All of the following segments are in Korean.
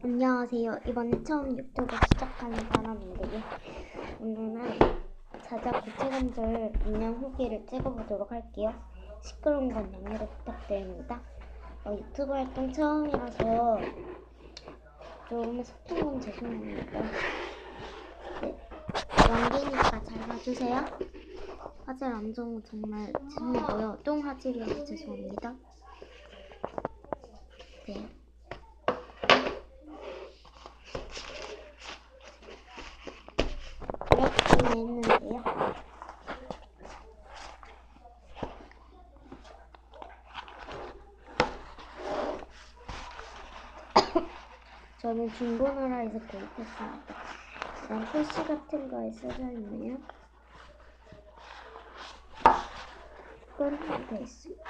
안녕하세요. 이번에 처음 유튜브 시작하는 사람인데요. 오늘은 자작 구체감절 운영 후기를 찍어보도록 할게요. 시끄러운 건 양해를 부탁드립니다. 어, 유튜브 활동 처음이라서 좀 소통 건 죄송합니다. 네, 연기니까 잘 봐주세요. 화질 안 좋은 거 정말 죄송하고요. 똥 화질이어서 죄송합니다. 네. 이렇게 했는데요. 저는 중고나라에서 구입했습니다. 이런 표시 같은 거에 써져 있네요. 돼 있습니다.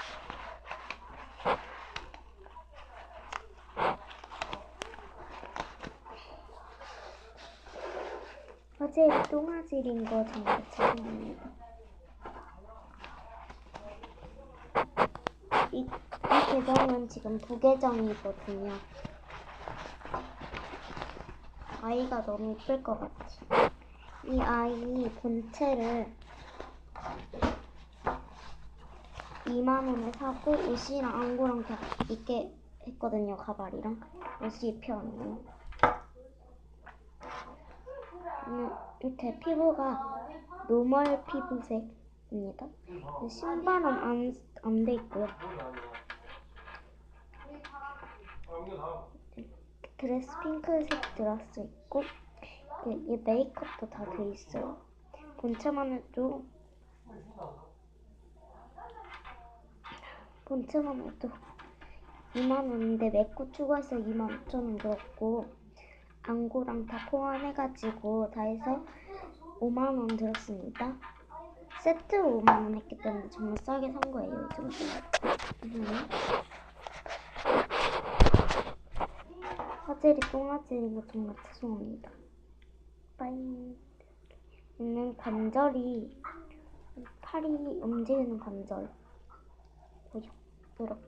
화질이 똥화질인 거 정말 죄송합니다. 이, 이 계정은 지금 부계정이거든요. 아이가 너무 이쁠 것 같지. 이 아이 본체를 2만원에 사고 옷이랑 안구랑 다 입게 했거든요. 가발이랑. 옷이 입혀왔네요. 음, 이렇게 피부가 노멀 피부색입니다. 신발은 안, 안 돼 있고요. 드레스 핑크색 들어서 있고 그, 이 메이크업도 다 돼 있어요. 본체만 해도 본체만 해도 2만 원인데 맥고 추가해서 2만 5천 원 들었고 안고랑 다 포함해가지고 다 해서 5만 원 들었습니다. 세트로 5만 원 했기 때문에 정말 싸게 산 거예요. 이 정도. 음. 화질이 똥화질인 거 정말 죄송합니다. 빠잉. 있는 관절이 팔이 움직이는 관절 보여 이렇게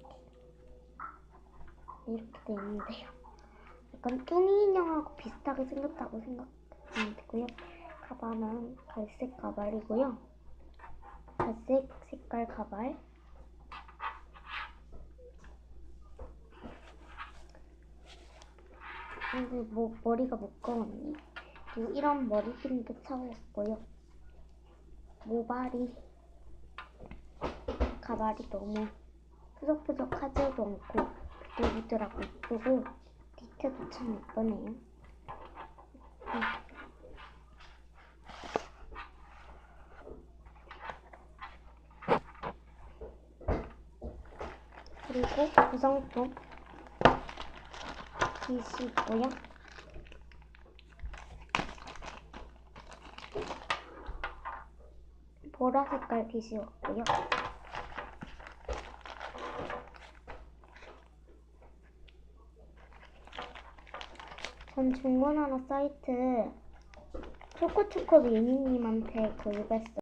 이렇게 돼 있는데요. 약간 뚱이 인형하고 비슷하게 생겼다고 생각하면 되고요. 가발은 갈색 가발이고요. 갈색 색깔 가발. 근데 뭐 머리가 무거웠네. 그리고 이런 머리핀도 차오였고요. 모발이 가발이 너무 푸석푸석하지도 않고 부들부들하고 이쁘고 디테도 참 예쁘네요. 음. 그리고 구성품 있고요. 보라 색깔 빗이었고요. 전 중고나라 사이트 초코초코 미니님한테 구입했어요.